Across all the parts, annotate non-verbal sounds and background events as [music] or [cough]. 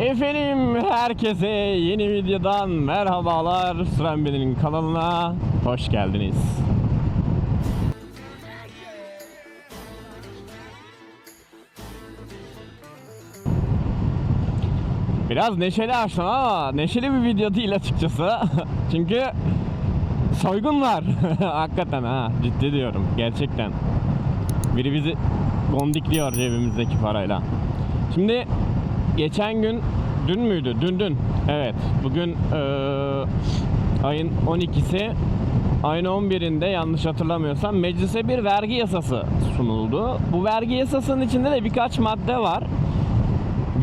Efendim herkese yeni videodan merhabalar. Süren Benim kanalına hoş geldiniz. Biraz neşeli açtım ama neşeli bir video değil açıkçası. [laughs] Çünkü soygun var. [laughs] Hakikaten ha ciddi diyorum gerçekten. Biri bizi gondikliyor cebimizdeki parayla. Şimdi geçen gün dün müydü? Dün dün. Evet. Bugün eee, ayın 12'si ayın 11'inde yanlış hatırlamıyorsam meclise bir vergi yasası sunuldu. Bu vergi yasasının içinde de birkaç madde var.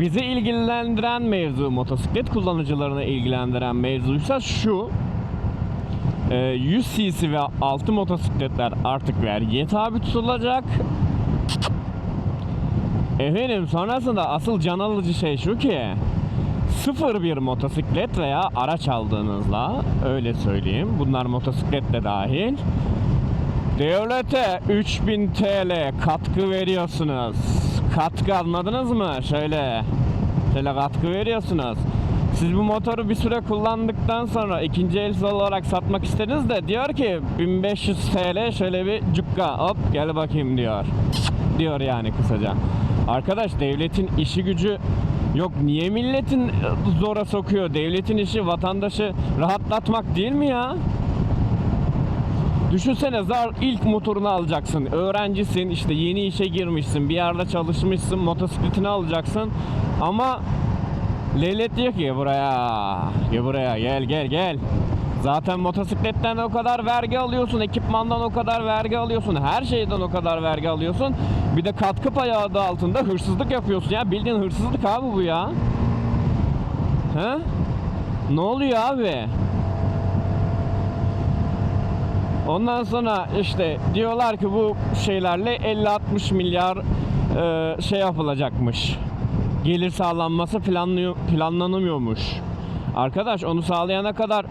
Bizi ilgilendiren mevzu motosiklet kullanıcılarını ilgilendiren mevzuysa şu. Ee, 100 cc ve altı motosikletler artık vergiye tabi tutulacak. Efendim sonrasında asıl can alıcı şey şu ki sıfır bir motosiklet veya araç aldığınızla öyle söyleyeyim bunlar motosiklet de dahil devlete 3000 TL katkı veriyorsunuz. Katkı anladınız mı? Şöyle şöyle katkı veriyorsunuz. Siz bu motoru bir süre kullandıktan sonra ikinci el olarak satmak istediniz de diyor ki 1500 TL şöyle bir cukka hop gel bakayım diyor. Diyor yani kısaca. Arkadaş devletin işi gücü yok niye milletin zora sokuyor? Devletin işi vatandaşı rahatlatmak değil mi ya? Düşünsene zar ilk motorunu alacaksın. Öğrencisin işte yeni işe girmişsin. Bir yerde çalışmışsın. Motosikletini alacaksın. Ama Leylet diyor ki buraya. Gel buraya gel gel gel. Zaten motosikletten o kadar vergi alıyorsun, ekipmandan o kadar vergi alıyorsun, her şeyden o kadar vergi alıyorsun. Bir de katkı payı adı altında hırsızlık yapıyorsun ya. Bildiğin hırsızlık abi bu ya. He? Ne oluyor abi? Ondan sonra işte diyorlar ki bu şeylerle 50-60 milyar e, şey yapılacakmış. Gelir sağlanması planlıyor, planlanamıyormuş. Arkadaş onu sağlayana kadar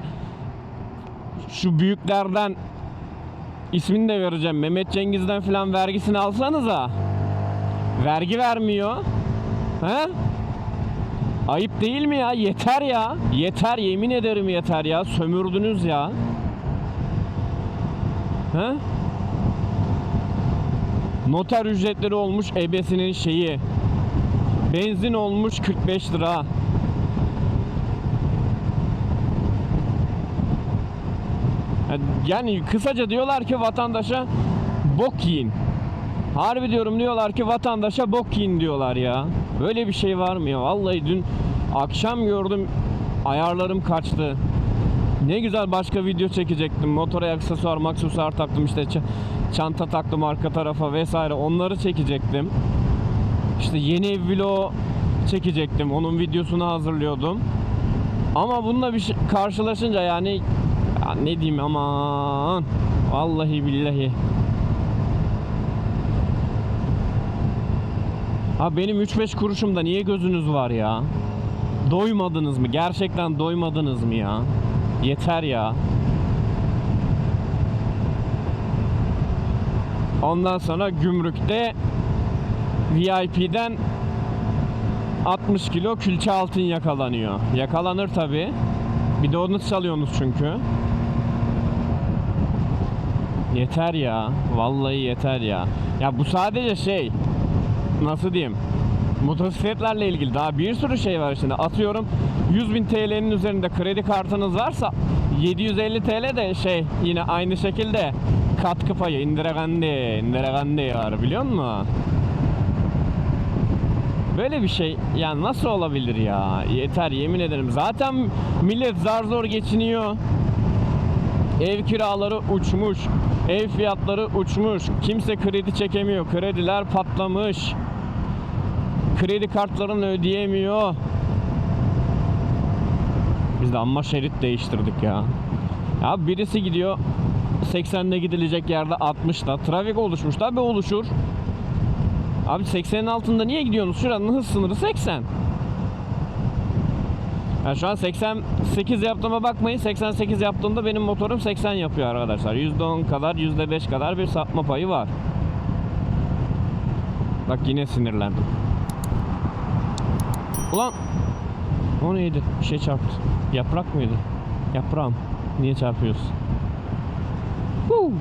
şu büyüklerden ismini de vereceğim. Mehmet Cengiz'den filan vergisini alsanıza. Vergi vermiyor. He? Ayıp değil mi ya? Yeter ya. Yeter yemin ederim yeter ya. Sömürdünüz ya. He? Noter ücretleri olmuş ebesinin şeyi. Benzin olmuş 45 lira. Yani kısaca diyorlar ki vatandaşa bok yiyin. Harbi diyorum diyorlar ki vatandaşa bok yiyin diyorlar ya. Böyle bir şey var mı ya? Vallahi dün akşam gördüm ayarlarım kaçtı. Ne güzel başka video çekecektim. Motora aksesuar maksesuar taktım işte çanta taktım arka tarafa vesaire onları çekecektim. İşte yeni ev vlog çekecektim. Onun videosunu hazırlıyordum. Ama bununla bir şey karşılaşınca yani ya ne diyeyim aman vallahi billahi. Ha benim 3-5 kuruşumda niye gözünüz var ya? Doymadınız mı? Gerçekten doymadınız mı ya? Yeter ya. Ondan sonra gümrükte VIP'den 60 kilo külçe altın yakalanıyor. Yakalanır tabi. Bir de onu çalıyorsunuz çünkü. Yeter ya. Vallahi yeter ya. Ya bu sadece şey. Nasıl diyeyim? Motosikletlerle ilgili daha bir sürü şey var şimdi. Atıyorum 100 bin TL'nin üzerinde kredi kartınız varsa 750 TL de şey yine aynı şekilde katkı payı Indira Gandhi var biliyor musun? Böyle bir şey yani nasıl olabilir ya? Yeter yemin ederim. Zaten millet zar zor geçiniyor. Ev kiraları uçmuş. Ev fiyatları uçmuş. Kimse kredi çekemiyor. Krediler patlamış. Kredi kartlarını ödeyemiyor. Biz de amma şerit değiştirdik ya. Ya birisi gidiyor 80'de gidilecek yerde 60'da. Trafik oluşmuş. Tabi oluşur. Abi 80'in altında niye gidiyorsunuz? Şuranın hız sınırı 80. Yani şu an 88 yaptığıma bakmayın. 88 yaptığımda benim motorum 80 yapıyor arkadaşlar. %10 kadar, %5 kadar bir sapma payı var. Bak yine sinirlendim. Ulan O neydi? Bir şey çarptı. Yaprak mıydı? Yaprağım. Niye çarpıyorsun? Huu.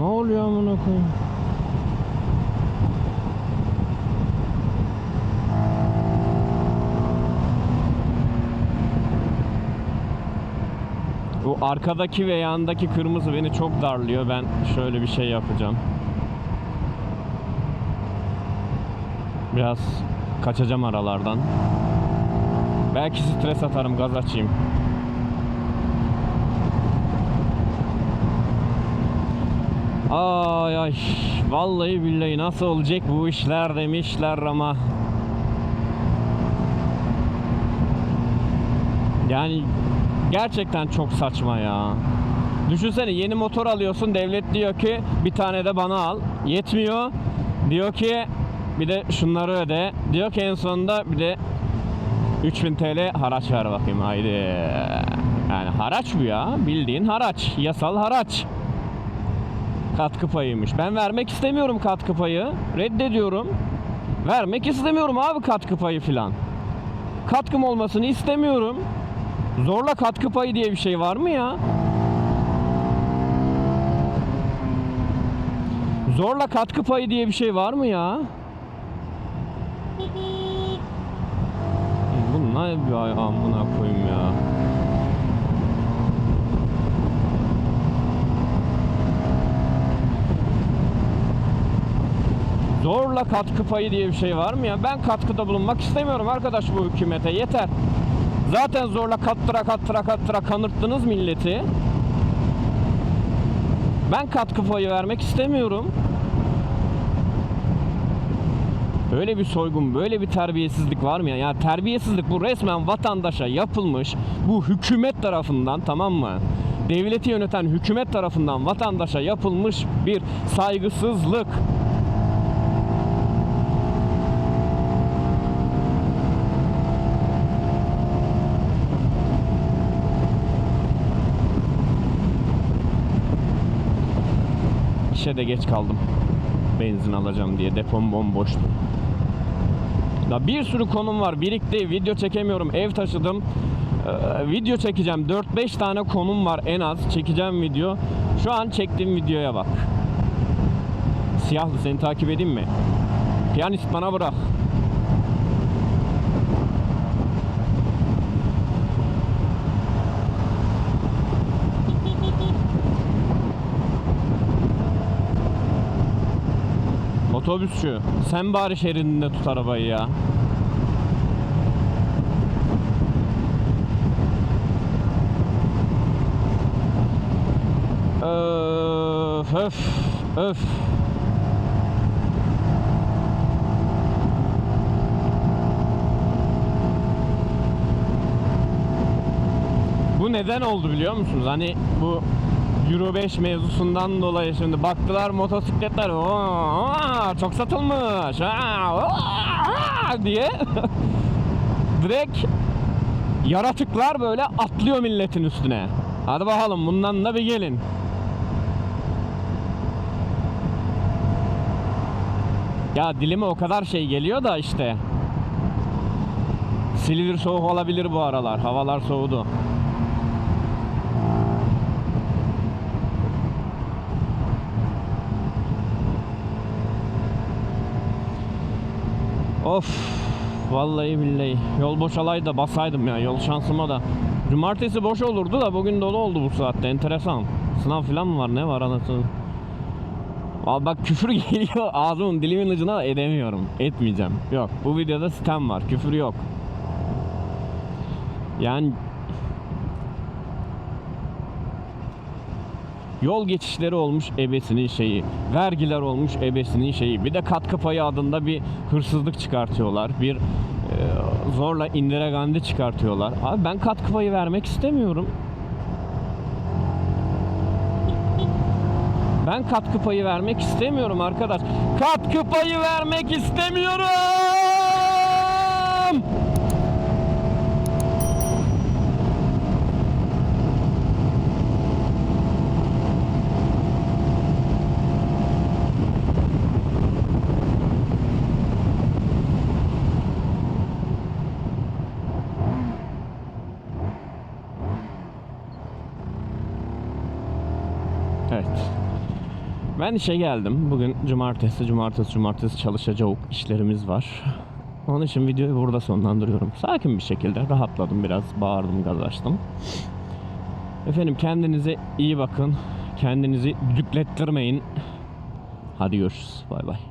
Ne oluyor amına? Bu arkadaki ve yandaki kırmızı beni çok darlıyor. Ben şöyle bir şey yapacağım. Biraz kaçacağım aralardan. Belki stres atarım, gaz açayım. Ay ay vallahi billahi nasıl olacak bu işler demişler ama yani gerçekten çok saçma ya. Düşünsene yeni motor alıyorsun devlet diyor ki bir tane de bana al. Yetmiyor. Diyor ki bir de şunları öde. Diyor ki en sonunda bir de 3000 TL haraç ver bakayım haydi. Yani haraç bu ya. Bildiğin haraç. Yasal haraç. Katkı payıymış. Ben vermek istemiyorum katkı payı. Reddediyorum. Vermek istemiyorum abi katkı payı filan. Katkım olmasını istemiyorum. Zorla katkı payı diye bir şey var mı ya? Zorla katkı payı diye bir şey var mı ya? Bu ne bir amına koyayım ya. Zorla katkı payı diye bir şey var mı ya? Ben katkıda bulunmak istemiyorum arkadaş bu hükümete yeter. Zaten zorla kattıra kattıra kattıra kanırttınız milleti. Ben katkı payı vermek istemiyorum. Böyle bir soygun, böyle bir terbiyesizlik var mı ya? Ya terbiyesizlik bu resmen vatandaşa yapılmış. Bu hükümet tarafından tamam mı? Devleti yöneten hükümet tarafından vatandaşa yapılmış bir saygısızlık. İşe de geç kaldım. Benzin alacağım diye depom bomboştu. Ya bir sürü konum var. Birikti. Video çekemiyorum. Ev taşıdım. Ee, video çekeceğim. 4-5 tane konum var en az. Çekeceğim video. Şu an çektiğim videoya bak. Siyahlı seni takip edeyim mi? Piyanist bana bırak. Otobüsçü sen bari şeridinde tut arabayı ya. Öf öf öf. Bu neden oldu biliyor musunuz? Hani bu Euro 5 mevzusundan dolayı şimdi baktılar motosikletler "Oo, çok satılmış aa, aa" diye [laughs] direkt yaratıklar böyle atlıyor milletin üstüne. Hadi bakalım bundan da bir gelin. Ya dilime o kadar şey geliyor da işte. Silivri soğuk olabilir bu aralar. Havalar soğudu. Of vallahi billahi yol boşalaydı da basaydım ya yol şansıma da. Cumartesi boş olurdu da bugün dolu oldu bu saatte enteresan. Sınav falan mı var ne var anasını. Abi bak küfür [laughs] geliyor ağzımın dilimin ucuna da edemiyorum. Etmeyeceğim. Yok bu videoda sistem var küfür yok. Yani Yol geçişleri olmuş ebesinin şeyi. Vergiler olmuş ebesinin şeyi. Bir de katkı payı adında bir hırsızlık çıkartıyorlar. Bir e, zorla indire gandi çıkartıyorlar. Abi ben katkı payı vermek istemiyorum. Ben katkı payı vermek istemiyorum arkadaş. Katkı payı vermek istemiyorum. Evet. Ben işe geldim. Bugün cumartesi, cumartesi, cumartesi çalışacak işlerimiz var. Onun için videoyu burada sonlandırıyorum. Sakin bir şekilde rahatladım biraz, bağırdım, gaz açtım. Efendim kendinize iyi bakın. Kendinizi düdüklettirmeyin. Hadi görüşürüz. Bay bay.